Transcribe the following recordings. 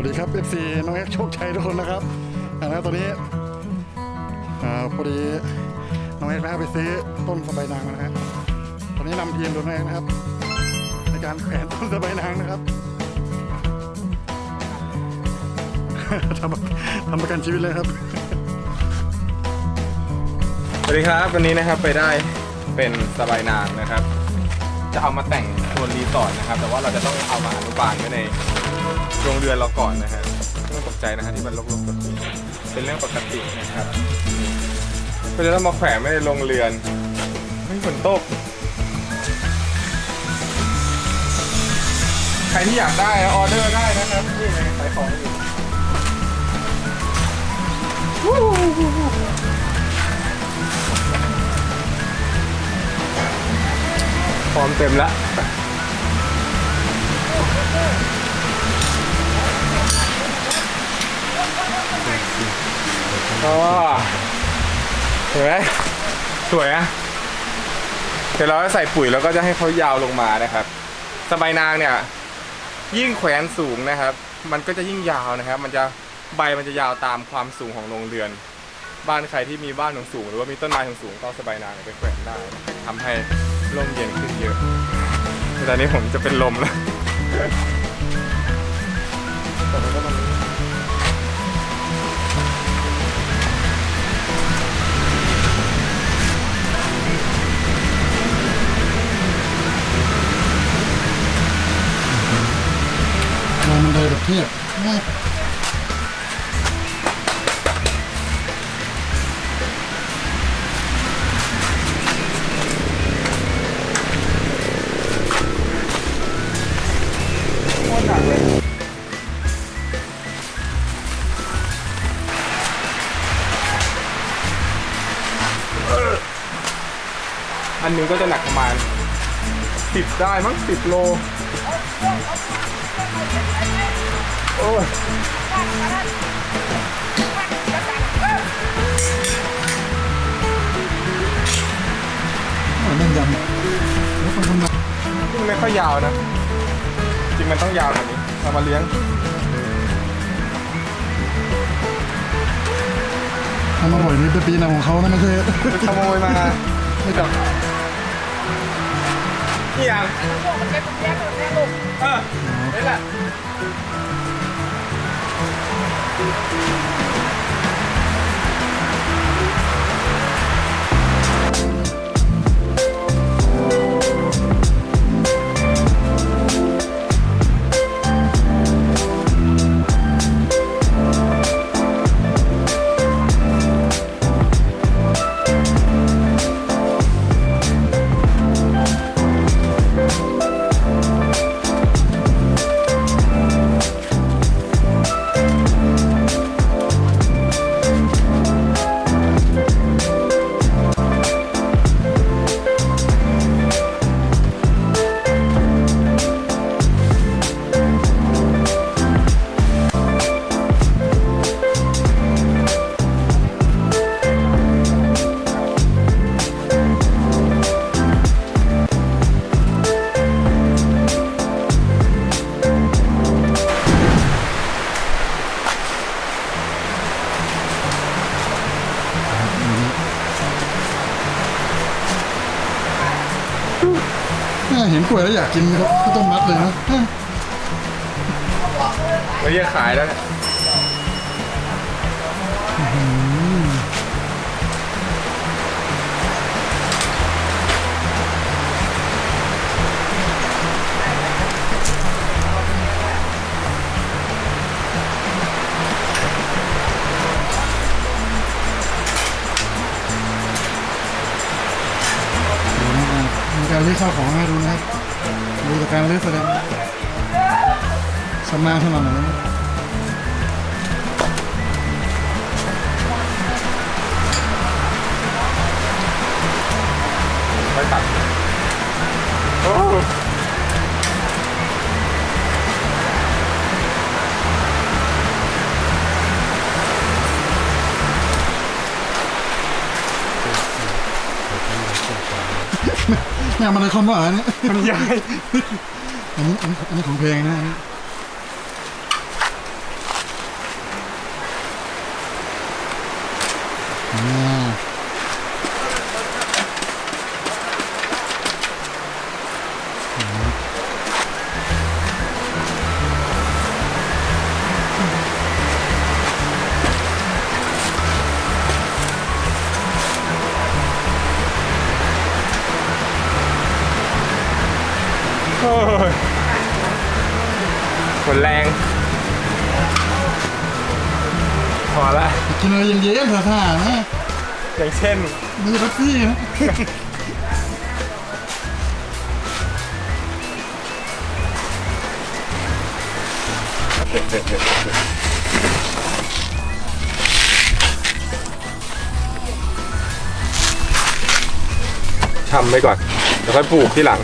ให้องเอ็กโชคชัยทุกคนนะครับอ่านะตอนนี้อ่าพอดีน้องเอ็กซ์นะไปซื้อต้นสะใบนางนะฮะตอนนี้นำทีมโดยน้องเอ็กนะครับ ในการแขวนต้นสะใบนางนะครับ ทำทำประกันชีวิตเลยครับ สวัสดีครับวันนี้นะครับไปได้เป็นสบายนางนะครับ จะเอามาแต่งโซนรีสอร์ทนะครับ แต่ว่าเราจะต้องเอามาอนุบาลไว้ในโรงเรือนเราก่อนนะฮะไม่ต้องตกใจนะฮะที่มันลกๆแบบนี้เป็นเรื่องปกตินะครับก็จะต้องมาแขวนไว้ในโรงเรือนไม่ฝนตกใครที่อยากได้ออเดอร์ได้นะครับนี่ไงขายของอยู่ พร้อมเต็มแล้วอ๋อเห็นไหมสวยอะเดี๋ยวเราจะใส่ปุ๋ยแล้วก็จะให้เขายาวลงมานะครับ สบายนางเนี่ย ยิ่งแขวนสูงนะครับ มันก็จะยิ่งยาวนะครับ มันจะใบมันจะยาวตามความสูงของโรงเรือน บ้านใครที่มีบ้านสูงหรือว่ามีต้นไม้สูงๆก็เอาสบายนางไปแขวนได้ทำให้ ร่มเย็นขึ้นเยอะ ตอนนี้ผมจะเป็นลมแล้วแต่มันก็มันมองมันเลยแบบเทียบ นหนึงก็จะหนักประมาณสิบได้มั้งสิบโล โอ้ยแน่นยำแล้วคนทำงานนี่มันไม่ค่อยยาวนะ จริงมันต้องยาวกว่านี้เอามาเลี้ยงทำอร่อยนี่เป็นปีนาของเขานะไม่ใช่ ไปขโมยมาไม่จับ นี่ยังเออนี่แหละ เห็นกล้วยแล้วอยากกินข้าวต้มมัดเลยนะไม่ไม่ยขายแล้วเนี่ย การเลือกข้าวของให้ดูนะครับดูจากการเลือกแสดงสำนานขนาดไหนนะไแม่มันเลยคำว่าอันนี้มันใหญ่อันนี้อันนี้อันนี้ของเพลงนะ แรงพอละกินอะไรเย็นๆท่าๆนะอย่างเช่นไม่ใช่แท็กซี่นะทำไปก่อน แล้วค่อยปลูกที่หลัง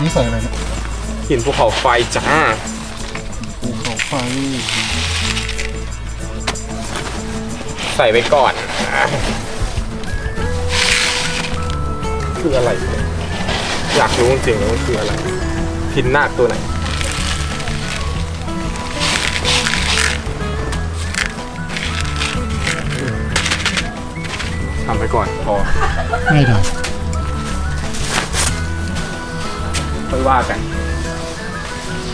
นี่ใส่อะไรเนี่ย หินภูเขาไฟจ้าภูเขาไฟ ใส่ไปก่อนอะคืออะไรเนี่ยอยากรู้จริงๆว่ามันคืออะไรพินนาคตัวไหนทำไปก่อนพอไม่ได้ค่อยว่ากัน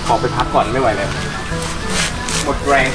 ขอไปพักก่อนไม่ไหวแล้วหมดแรง